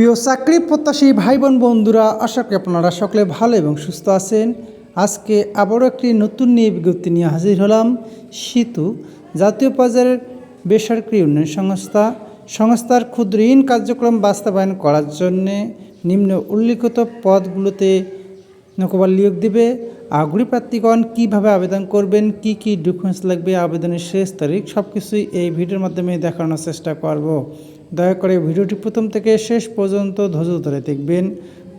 প্রিয় চাকরি প্রত্যাশী ভাই বোন বন্ধুরা, আশা করি আপনারা সকলে ভালো এবং সুস্থ আছেন। আজকে আবারও একটি নতুন নিয়ে বিজ্ঞপ্তি নিয়ে হাজির হলাম সেতু জাতীয় পর্যায়ের বেসরকারি উন্নয়ন সংস্থা। সংস্থার ক্ষুদ্র ঋণ কার্যক্রম বাস্তবায়ন করার জন্যে নিম্ন উল্লিখিত পদগুলোতে নকবার নিয়োগ দেবে। আগ্রহী প্রার্থীগণ কীভাবে আবেদন করবেন, কি কি ডকুমেন্টস লাগবে, আবেদনের শেষ তারিখ সব কিছুই এই ভিডিওর মাধ্যমে দেখানোর চেষ্টা করব। দয়া করে ভিডিওটি প্রথম থেকে শেষ পর্যন্ত ধৈর্য ধরে দেখবেন।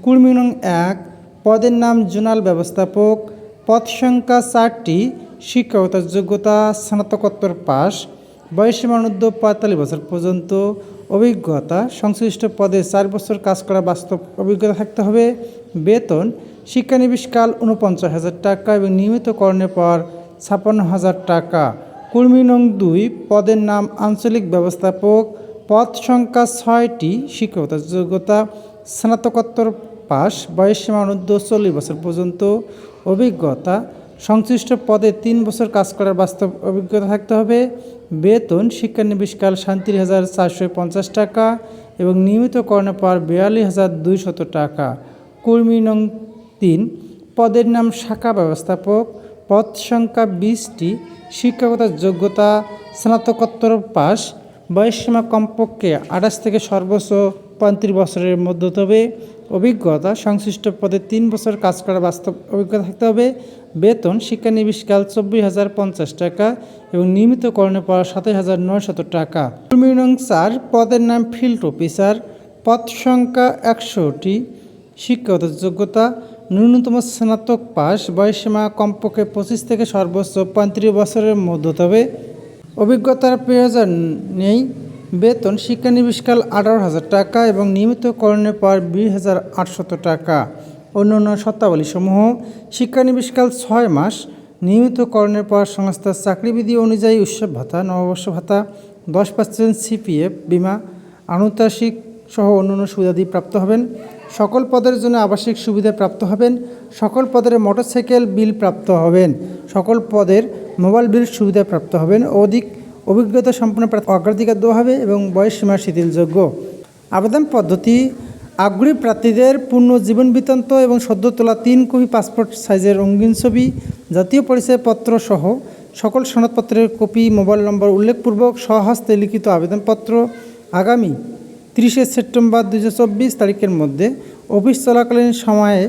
কুর্মী নং এক, পদের নাম জোনাল ব্যবস্থাপক, পদ সংখ্যা চারটি শিক্ষকতার যোগ্যতা, স্নাতকোত্তর পাস বয়সীমা অনুদ্ধ পঁয়তাল্লিশ বছর পর্যন্ত, অভিজ্ঞতা, সংশ্লিষ্ট পদে চার বছর কাজ করা বাস্তব অভিজ্ঞতা থাকতে হবে। বেতন, শিক্ষানিবিশকাল উনপঞ্চাশ হাজার টাকা এবং নিয়মিতকরণের পর ছাপ্পান্ন হাজার টাকা। কর্মী নং দুই, পদের নাম আঞ্চলিক ব্যবস্থাপক পদ সংখ্যা ছয়টি শিক্ষকতার যোগ্যতা, স্নাতকোত্তর পাস বয়সসীমা অনুদ্ধ চল্লিশ বছর পর্যন্ত, অভিজ্ঞতা, সংশ্লিষ্ট পদে তিন বছর কাজ করার বাস্তব অভিজ্ঞতা থাকতে হবে, বেতন শিক্ষানিবিশকাল সাঁত্রিশ হাজার চারশো পঞ্চাশ টাকা এবং নিয়মিতকরণের পর বিয়াল্লিশ হাজার দুইশত টাকা। কর্মী নং তিন, পদের নাম শাখা ব্যবস্থাপক, পদ সংখ্যা বিশটি শিক্ষকতার যোগ্যতা, স্নাতকোত্তর পাস বয়সসীমা কমপক্ষে আঠাশ থেকে সর্বোচ্চ পঁয়ত্রিশ বছরের মধ্যে তবে অভিজ্ঞতা, সংশ্লিষ্ট পদে তিন বছর কাজ করার বাস্তব অভিজ্ঞতা থাকতে হবে। বেতন শিক্ষানিবিশকাল চব্বিশ হাজার পঞ্চাশ টাকা এবং নিয়মিতকরণের পর সাতাশ হাজার নয়শত টাকা। নং পদের নাম ফিল্ড অফিসার, পদ সংখ্যা একশোটি। শিক্ষাগত যোগ্যতা, ন্যূনতম স্নাতক পাস বয়সীমা কমপক্ষে পঁচিশ থেকে সর্বোচ্চ পঁয়ত্রিশ বছরের মধ্যে হতে হবে। অভিজ্ঞতার প্রয়োজন নেই। বেতন শিক্ষানিবিশকাল আঠারো হাজার টাকা এবং নিয়মিতকরণের পর বিশ হাজার আটশত টাকা। অন্যান্য শর্তাবলীসমূহ শিক্ষানিবিশকাল ছয় মাস নিয়মিতকরণের পর সংস্থার চাকরিবিধি অনুযায়ী উৎসব ভাতা, নববর্ষ ভাতা, দশ পার্সেন্ট সিপিএফ, বিমা, আনুতাসিক সহ অন্যান্য সুবিধাদি প্রাপ্ত হবেন। সকল পদের জন্য আবাসিক সুবিধা প্রাপ্ত হবেন। সকল পদের মোটরসাইকেল বিল প্রাপ্ত হবেন। সকল পদের মোবাইল বিল সুবিধা প্রাপ্ত হবেন। অধিক অভিজ্ঞতা সম্পন্ন অগ্রাধিকার দেওয়া হবে এবং বয়স সীমা শিথিলযোগ্য। আবেদন পদ্ধতি, আগ্রহী প্রার্থীদের পূর্ণ জীবন বৃত্তান্ত এবং সদ্য তোলা তিন কপি পাসপোর্ট সাইজের রঙিন ছবি, জাতীয় পরিচয়পত্র সহ সকল সনদপত্রের কপি, মোবাইল নম্বর উল্লেখপূর্বক স্বহস্তে লিখিত আবেদনপত্র আগামী তিরিশে সেপ্টেম্বর দু হাজার চব্বিশ তারিখের মধ্যে অফিস চলাকালীন সময়ে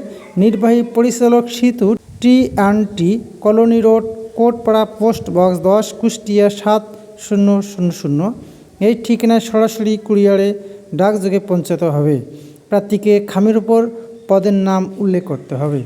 নির্বাহী পরিচালক Setu T and T colony road Kotpara post box দশ, কুষ্টিয়া সাত, শূন্য শূন্য শূন্য। এই ঠিকানায় সরাসরি কুরিয়ারে ডাকযোগে পৌঁছাতে হবে। প্রার্থীকে খামের উপর পদের নাম উল্লেখ করতে হবে।